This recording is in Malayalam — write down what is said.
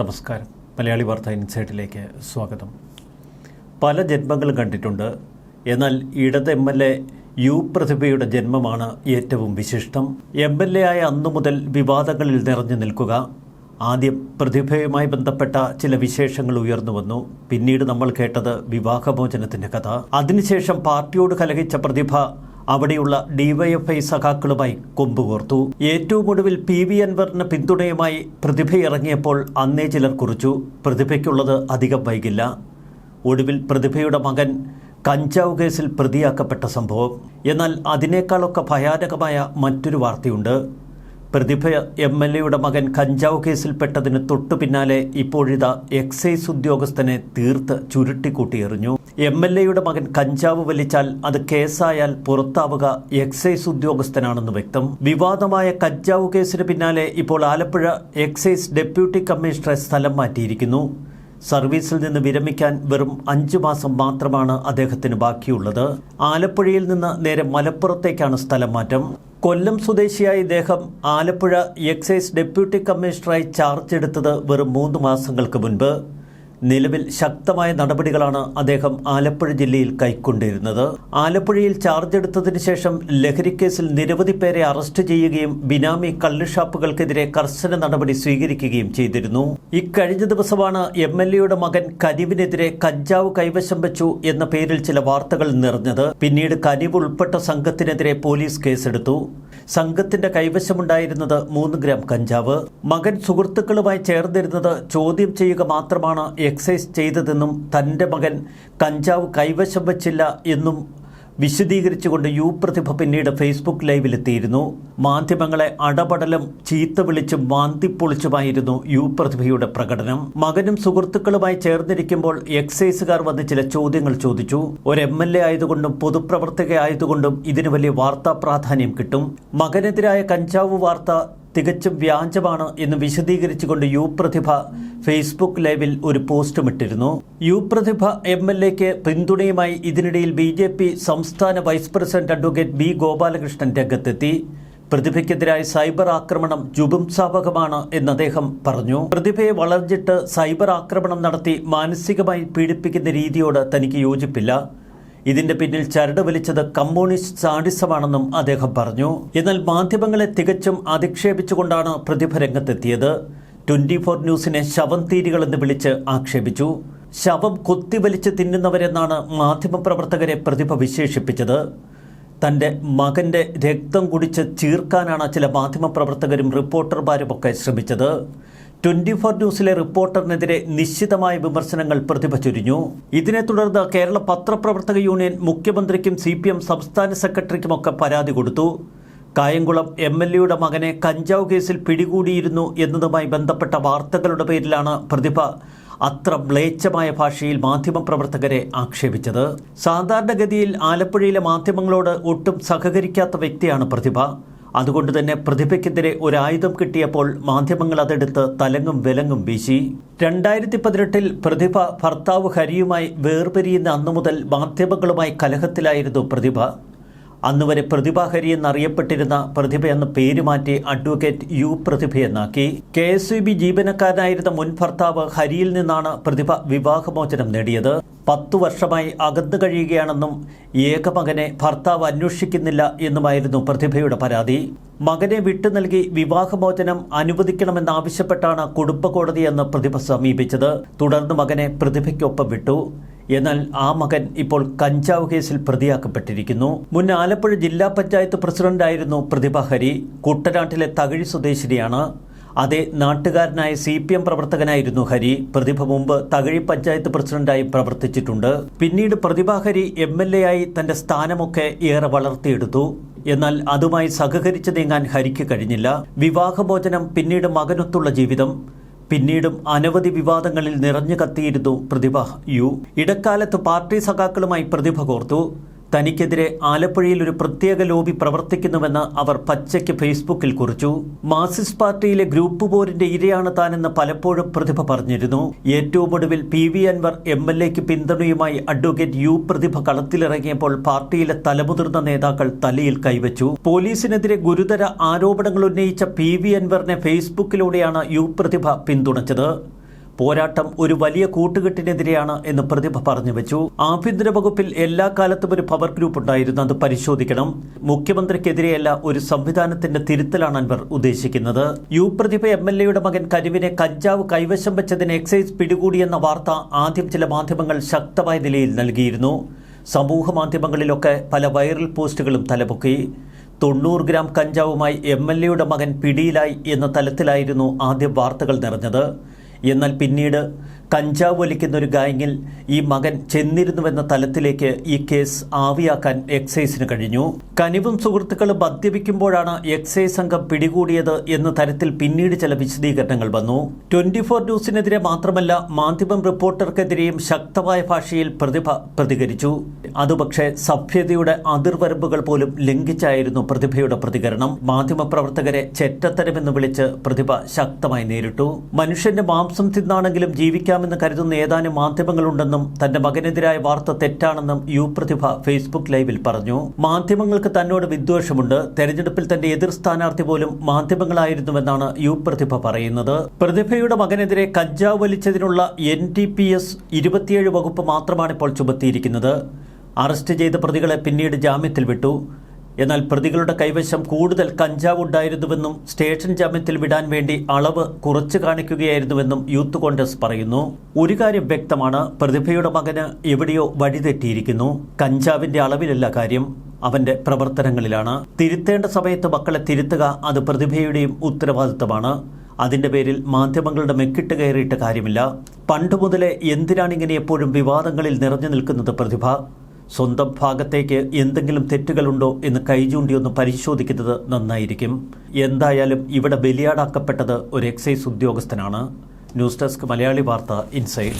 നമസ്കാരം. മലയാളി വാർത്ത ഇൻസൈറ്റിലേക്ക് സ്വാഗതം. പല ജന്മങ്ങൾ കണ്ടിട്ടുണ്ട്. എന്നാൽ ഇടത് എം എൽ എ യു പ്രതിഭയുടെ ജന്മമാണ് ഏറ്റവും വിശിഷ്ടം. എം എൽ എ ആയ അന്നു മുതൽ വിവാദങ്ങളിൽ നിറഞ്ഞു നിൽക്കുക. ആദ്യം പ്രതിഭയുമായി ബന്ധപ്പെട്ട ചില വിശേഷങ്ങൾ ഉയർന്നു വന്നു. പിന്നീട് നമ്മൾ കേട്ടത് വിവാഹമോചനത്തിന്റെ കഥ. അതിനുശേഷം പാർട്ടിയോട് കലഹിച്ച പ്രതിഭ അവിടെയുള്ള ഡിവൈഎഫ്ഐ സഖാക്കളുമായി കൊമ്പുകോർത്തു. ഏറ്റവും ഒടുവിൽ പി വി അൻവറിന് പിന്തുണയുമായി പ്രതിഭ ഇറങ്ങിയപ്പോൾ അന്നേ ചിലർ കുറിച്ചു. പ്രതിഭയ്ക്കുള്ളത് അധികം വൈകില്ല. ഒടുവിൽ പ്രതിഭയുടെ മകൻ കഞ്ചാവ് കേസിൽ പ്രതിയാക്കപ്പെട്ട സംഭവം. എന്നാൽ അതിനേക്കാളൊക്കെ ഭയാനകമായ മറ്റൊരു വാർത്തയുണ്ട്. പ്രതിഭ എം എൽ എയുടെ മകൻ കഞ്ചാവ് കേസിൽപ്പെട്ടതിന് തൊട്ടു പിന്നാലെ ഇപ്പോഴിതാ എക്സൈസ് ഉദ്യോഗസ്ഥനെ തീർത്ത് ചുരുട്ടിക്കൂട്ടിയെറിഞ്ഞു. എം എൽ എയുടെ മകൻ കഞ്ചാവ് വലിച്ചാൽ അത് കേസായാൽ പുറത്താവുക എക്സൈസ് ഉദ്യോഗസ്ഥനാണെന്ന് വ്യക്തം. വിവാദമായ കഞ്ചാവ് കേസിന് പിന്നാലെ ഇപ്പോൾ ആലപ്പുഴ എക്സൈസ് ഡെപ്യൂട്ടി കമ്മീഷണറെ സ്ഥലം മാറ്റിയിരിക്കുന്നു. സർവീസിൽ നിന്ന് വിരമിക്കാൻ വെറും അഞ്ചു മാസം മാത്രമാണ് അദ്ദേഹത്തിന് ബാക്കിയുള്ളത്. ആലപ്പുഴയിൽ നിന്ന് നേരെ മലപ്പുറത്തേക്കാണ് സ്ഥലം മാറ്റം കൊല്ലം സ്വദേശിയായ ഇദ്ദേഹം ആലപ്പുഴ എക്സൈസ് ഡെപ്യൂട്ടി കമ്മീഷണറായി ചാർജ് എടുത്തത് വെറും മൂന്ന് മാസങ്ങൾക്ക് മുൻപ്. നിലവിൽ ശക്തമായ നടപടികളാണ് അദ്ദേഹം ആലപ്പുഴ ജില്ലയിൽ കൈക്കൊണ്ടിരുന്നത്. ആലപ്പുഴയിൽ ചാർജ് എടുത്തതിനു ശേഷം ലഹരിക്കേസിൽ നിരവധി പേരെ അറസ്റ്റ് ചെയ്യുകയും ബിനാമി കള്ളുഷാപ്പുകൾക്കെതിരെ കർശന നടപടി സ്വീകരിക്കുകയും ചെയ്തിരുന്നു. ഇക്കഴിഞ്ഞ ദിവസമാണ് എം എൽ എയുടെ മകൻ കനിവിനെതിരെ കഞ്ചാവ് കൈവശം വെച്ചു എന്ന പേരിൽ ചില വാർത്തകൾ നിറഞ്ഞത്. പിന്നീട് കനിവ് ഉൾപ്പെട്ട സംഘത്തിനെതിരെ പോലീസ് കേസെടുത്തു. സംഘത്തിന്റെ കൈവശമുണ്ടായിരുന്നത് മൂന്ന് ഗ്രാം കഞ്ചാവ്. മകൻ സുഹൃത്തുക്കളുമായി ചേർന്നിരുന്നത് ചോദ്യം ചെയ്യുക മാത്രമാണ് എക്സൈസ് ചെയ്തതെന്നും തന്റെ മകൻ കഞ്ചാവ് കൈവശം വച്ചില്ല എന്നും വിശദീകരിച്ചുകൊണ്ട് യു പ്രതിഭ പിന്നീട് ഫേസ്ബുക്ക് ലൈവിലെത്തിയിരുന്നു. മാധ്യമങ്ങളെ അടപടലും ചീത്ത വിളിച്ചും വാന്തിപ്പൊളിച്ചുമായിരുന്നു യു പ്രതിഭയുടെ പ്രകടനം. മകനും സുഹൃത്തുക്കളുമായി ചേർന്നിരിക്കുമ്പോൾ എക്സൈസുകാർ വന്ന് ചില ചോദ്യങ്ങൾ ചോദിച്ചു. ഒരു എം എൽ എ ആയതുകൊണ്ടും പൊതുപ്രവർത്തക ആയതുകൊണ്ടും ഇതിന് വലിയ വാർത്താ പ്രാധാന്യം കിട്ടും. മകനെതിരായ കഞ്ചാവ് വാർത്ത തികച്ചും വ്യാജമാണ് എന്ന് വിശദീകരിച്ചുകൊണ്ട് യു പ്രതിഭ ഫേസ്ബുക്ക് ലൈവിൽ ഒരു പോസ്റ്റും ഇട്ടിരുന്നു യു പ്രതിഭ എം എൽ എക്ക് പിന്തുണയുമായി ഇതിനിടയിൽ ബി ജെ പി സംസ്ഥാന vice president advocate B Gopalakrishnan രംഗത്തെത്തി. പ്രതിഭയ്ക്കെതിരായ സൈബർ ആക്രമണം ജുപുംസാപകമാണ് എന്ന് അദ്ദേഹം പറഞ്ഞു. പ്രതിഭയെ വളർന്നിട്ട് സൈബർ ആക്രമണം നടത്തി മാനസികമായി പീഡിപ്പിക്കുന്ന രീതിയോട് തനിക്ക് യോജിപ്പില്ല. ഇതിന്റെ പിന്നിൽ ചരട് വലിച്ചത് കമ്മ്യൂണിസ്റ്റ് സാഡിസമാണെന്നും അദ്ദേഹം പറഞ്ഞു. എന്നാൽ മാധ്യമങ്ങളെ തികച്ചും അധിക്ഷേപിച്ചുകൊണ്ടാണ് പ്രതിഭ രംഗത്തെത്തിയത്. ട്വന്റി ഫോർ ന്യൂസിനെ ശവം തീരികളെന്ന് വിളിച്ച് ആക്ഷേപിച്ചു. ശവം കൊത്തിവലിച്ച് തിന്നുന്നവരെന്നാണ് മാധ്യമപ്രവർത്തകരെ പ്രതിഭ വിശേഷിപ്പിച്ചത്. തന്റെ മകന്റെ രക്തം കുടിച്ച് ചീർക്കാനാണ് ചില മാധ്യമപ്രവർത്തകരും റിപ്പോർട്ടർമാരുമൊക്കെ ശ്രമിച്ചത്. ട്വന്റി ഫോർ ന്യൂസിലെ റിപ്പോർട്ടറിനെതിരെ നിശ്ചിതമായ വിമർശനങ്ങൾ പ്രതിഭചൊരിഞ്ഞു ഇതിനെ തുടർന്ന് കേരള പത്രപ്രവർത്തക യൂണിയൻ മുഖ്യമന്ത്രിക്കും സി പി എം സംസ്ഥാന സെക്രട്ടറിക്കുമൊക്കെ പരാതി കൊടുത്തു. കായംകുളം എം എൽ എയുടെ മകനെ കഞ്ചാവ് കേസിൽ പിടികൂടിയിരുന്നു എന്നതുമായി ബന്ധപ്പെട്ട വാർത്തകളുടെ പേരിലാണ് പ്രതിഭ അത്ര മ്ലേച്ഛമായ ഭാഷയിൽ മാധ്യമപ്രവർത്തകരെ ആക്ഷേപിച്ചത്. സാധാരണഗതിയിൽ ആലപ്പുഴയിലെ മാധ്യമങ്ങളോട് ഒട്ടും സഹകരിക്കാത്ത വ്യക്തിയാണ് പ്രതിഭ. അതുകൊണ്ട് തന്നെ പ്രതിഭയ്ക്കെതിരെ ഒരായുധം കിട്ടിയപ്പോൾ മാധ്യമങ്ങൾ അതെടുത്ത് തലങ്ങും വിലങ്ങും വീശി. രണ്ടായിരത്തി പതിനെട്ടിൽ പ്രതിഭ ഭർത്താവ് ഹരിയുമായി വേർപിരിയുന്ന അന്നു മുതൽ മാധ്യമങ്ങളുമായി കലഹത്തിലായിരുന്നു പ്രതിഭ. അന്നുവരെ പ്രതിഭാഹരി എന്നറിയപ്പെട്ടിരുന്ന പ്രതിഭ എന്ന പേര് മാറ്റി അഡ്വക്കേറ്റ് യു പ്രതിഭ എന്നാക്കി കെ. എസ്. ബി. ജീവനക്കാരനായിരുന്ന മുൻ ഭർത്താവ് ഹരിയിൽ നിന്നാണ് പ്രതിഭ വിവാഹമോചനം നേടിയത്. പത്തു വർഷമായി അകന്നു കഴിയുകയാണെന്നും ഏകമകനെ ഭർത്താവ് അന്വേഷിക്കുന്നില്ല എന്നുമായിരുന്നു പ്രതിഭയുടെ പരാതി. മകനെ വിട്ടു നൽകി വിവാഹമോചനം അനുവദിക്കണമെന്നാവശ്യപ്പെട്ടാണ് കുടുംബ കോടതിയെന്ന് പ്രതിഭ സമീപിച്ചത്. തുടർന്ന് മകനെ പ്രതിഭയ്ക്കൊപ്പം വിട്ടു. എന്നാൽ ആ മകൻ ഇപ്പോൾ കഞ്ചാവ് കേസിൽ പ്രതിയാക്കപ്പെട്ടിരിക്കുന്നു. മുൻ ആലപ്പുഴ ജില്ലാ പഞ്ചായത്ത് പ്രസിഡന്റായിരുന്നു പ്രതിഭ ഹരി. കുട്ടനാട്ടിലെ തകഴി സ്വദേശിനിയാണ്. അതേ നാട്ടുകാരനായ സി പി എം പ്രവർത്തകനായിരുന്നു ഹരി. പ്രതിഭ മുമ്പ് തകഴി പഞ്ചായത്ത് പ്രസിഡന്റായി പ്രവർത്തിച്ചിട്ടുണ്ട്. പിന്നീട് Prathibha Hari M L A ആയി തന്റെ സ്ഥാനമൊക്കെ ഏറെ വളർത്തിയെടുത്തു. എന്നാൽ അതുമായി സഹകരിച്ചു നീങ്ങാൻ ഹരിക്ക് കഴിഞ്ഞില്ല. വിവാഹമോചനം പിന്നീട് മകനൊത്തുള്ള ജീവിതം പിന്നീടും അനവധി വിവാദങ്ങളിൽ നിറഞ്ഞു കത്തിയിരുന്നു പ്രതിഭ. യു. ഇടക്കാലത്ത് പാർട്ടി സഖാക്കളുമായി പ്രതിഭ കോർത്തു. തനിക്കെതിരെ ആലപ്പുഴയിൽ ഒരു പ്രത്യേക ലോബി പ്രവർത്തിക്കുന്നുവെന്ന് അവർ പച്ചയ്ക്ക് ഫേസ്ബുക്കിൽ കുറിച്ചു. മാർസിസ്റ്റ് പാർട്ടിയിലെ ഗ്രൂപ്പ് പോരിന്റെ ഇരയാണ് താനെന്ന് പലപ്പോഴും പ്രതിഭ പറഞ്ഞിരുന്നു. ഏറ്റവും ഒടുവിൽ P V Anvar M L എക്ക് പിന്തുണയുമായി അഡ്വക്കേറ്റ് യു പ്രതിഭ കളത്തിലിറങ്ങിയപ്പോൾ പാർട്ടിയിലെ തലമുതിർന്ന നേതാക്കൾ തലയിൽ കൈവച്ചു. പോലീസിനെതിരെ ഗുരുതര ആരോപണങ്ങൾ ഉന്നയിച്ച പി വി അൻവറിനെ ഫേസ്ബുക്കിലൂടെയാണ് യു പ്രതിഭ പിന്തുണച്ചത്. പോരാട്ടം ഒരു വലിയ കൂട്ടുകെട്ടിനെതിരെയാണ് എന്ന് പ്രതിഭ പറഞ്ഞു വെച്ചു. ആഭ്യന്തര വകുപ്പിൽ എല്ലാ കാലത്തും ഒരു പവർ ഗ്രൂപ്പ് ഉണ്ടായിരുന്നു. അത് പരിശോധിക്കണം. മുഖ്യമന്ത്രിക്കെതിരെയല്ല ഒരു സംവിധാനത്തിന്റെ തിരുത്തലാണ് അൻവർ ഉദ്ദേശിക്കുന്നത്. യു പ്രതിഭ എം എൽ എയുടെ മകൻ കരുവിനെ കഞ്ചാവ് കൈവശം വെച്ചതിന് എക്സൈസ് പിടികൂടിയെന്ന വാർത്ത ആദ്യം ചില മാധ്യമങ്ങൾ ശക്തമായ നിലയിൽ നൽകിയിരുന്നു. സമൂഹ മാധ്യമങ്ങളിലൊക്കെ പല വൈറൽ പോസ്റ്റുകളും തലപൊക്കി. തൊണ്ണൂറ് ഗ്രാം കഞ്ചാവുമായി എം എൽ എയുടെ മകൻ പിടിയിലായി എന്ന തലത്തിലായിരുന്നു ആദ്യം വാർത്തകൾ നിറഞ്ഞത്. എന്നാൽ പിന്നീട് കഞ്ചാവ് വലിക്കുന്ന ഒരു ഗാങ്ങിൽ ഈ മകൻ ചെന്നിരുന്നുവെന്ന തലത്തിലേക്ക് ഈ കേസ് ആവിയാക്കാൻ എക്സൈസിന് കഴിഞ്ഞു. കനിവും സുഹൃത്തുക്കളും മദ്യപിക്കുമ്പോഴാണ് എക്സൈസ് സംഘം പിടികൂടിയത് എന്ന തരത്തിൽ പിന്നീട് ചില വിശദീകരണങ്ങൾ വന്നു. ട്വന്റി ഫോർ ന്യൂസിനെതിരെ മാത്രമല്ല മാധ്യമം റിപ്പോർട്ടർക്കെതിരെയും ശക്തമായ ഭാഷയിൽ പ്രതിഭ പ്രതികരിച്ചു. അതുപക്ഷെ സഭ്യതയുടെ അതിർവരമ്പുകൾ പോലും ലംഘിച്ചായിരുന്നു പ്രതിഭയുടെ പ്രതികരണം. മാധ്യമപ്രവർത്തകരെ ചെറ്റത്തരമെന്ന് വിളിച്ച് പ്രതിഭ ശക്തമായി നേരിട്ടു. മനുഷ്യന്റെ മാംസം തിന്നാണെങ്കിലും ജീവിക്കാമെന്ന് കരുതുന്ന ഏതാനും മാധ്യമങ്ങളുണ്ടെന്നും തന്റെ മകനെതിരായ വാർത്ത തെറ്റാണെന്നും യു പ്രതിഭ ഫേസ്ബുക്ക് ലൈവിൽ പറഞ്ഞു. മാധ്യമങ്ങൾക്ക് തന്നോട് വിദ്വേഷമുണ്ട്. തെരഞ്ഞെടുപ്പിൽ തന്റെ എതിർ സ്ഥാനാർത്ഥി പോലും മാധ്യമങ്ങളായിരുന്നുവെന്നാണ് യു പ്രതിഭ പറയുന്നത്. പ്രതിഭയുടെ മകനെതിരെ കഞ്ചാവ് വലിച്ചതിനുള്ള എൻ ടി പി എസ് ഇരുപത്തിയേഴ് വകുപ്പ് മാത്രമാണ് ഇപ്പോൾ ചുമത്തിയിരിക്കുന്നത്. അറസ്റ്റ് ചെയ്ത പ്രതികളെ പിന്നീട് ജാമ്യത്തിൽ വിട്ടു. എന്നാൽ പ്രതികളുടെ കൈവശം കൂടുതൽ കഞ്ചാവ് ഉണ്ടായിരുന്നുവെന്നും സ്റ്റേഷൻ ജാമ്യത്തിൽ വിടാൻ വേണ്ടി അളവ് കുറച്ചു കാണിക്കുകയായിരുന്നുവെന്നും യൂത്ത് കോൺഗ്രസ് പറയുന്നു. ഒരു കാര്യം വ്യക്തമാണ് പ്രതിഭയുടെ മകന് എവിടെയോ വഴിതെറ്റിയിരിക്കുന്നു. കഞ്ചാവിന്റെ അളവിലല്ല കാര്യം അവന്റെ പ്രവർത്തനങ്ങളിലാണ്. തിരുത്തേണ്ട സമയത്ത് മക്കളെ തിരുത്തുക അത് പ്രതിഭയുടെയും ഉത്തരവാദിത്തമാണ്. അതിന്റെ പേരിൽ മാധ്യമങ്ങളുടെ മെക്കിട്ട് കയറിയിട്ട് കാര്യമില്ല. പണ്ട് മുതലേ എന്തിനാണ് ഇങ്ങനെ എപ്പോഴും വിവാദങ്ങളിൽ നിറഞ്ഞു നിൽക്കുന്നത് പ്രതിഭ? സ്വന്തം ഭാഗത്തേക്ക് എന്തെങ്കിലും തെറ്റുകളുണ്ടോ എന്ന് കൈചൂണ്ടി ഒന്ന് പരിശോധിക്കുന്നത് നന്നായിരിക്കും. എന്തായാലും ഇവിടെ ബലിയാടാക്കപ്പെട്ടത് ഒരു എക്സൈസ് ഉദ്യോഗസ്ഥനാണ്. ന്യൂസ് ഡെസ്ക് മലയാളി വാർത്ത ഇൻസൈഡ്.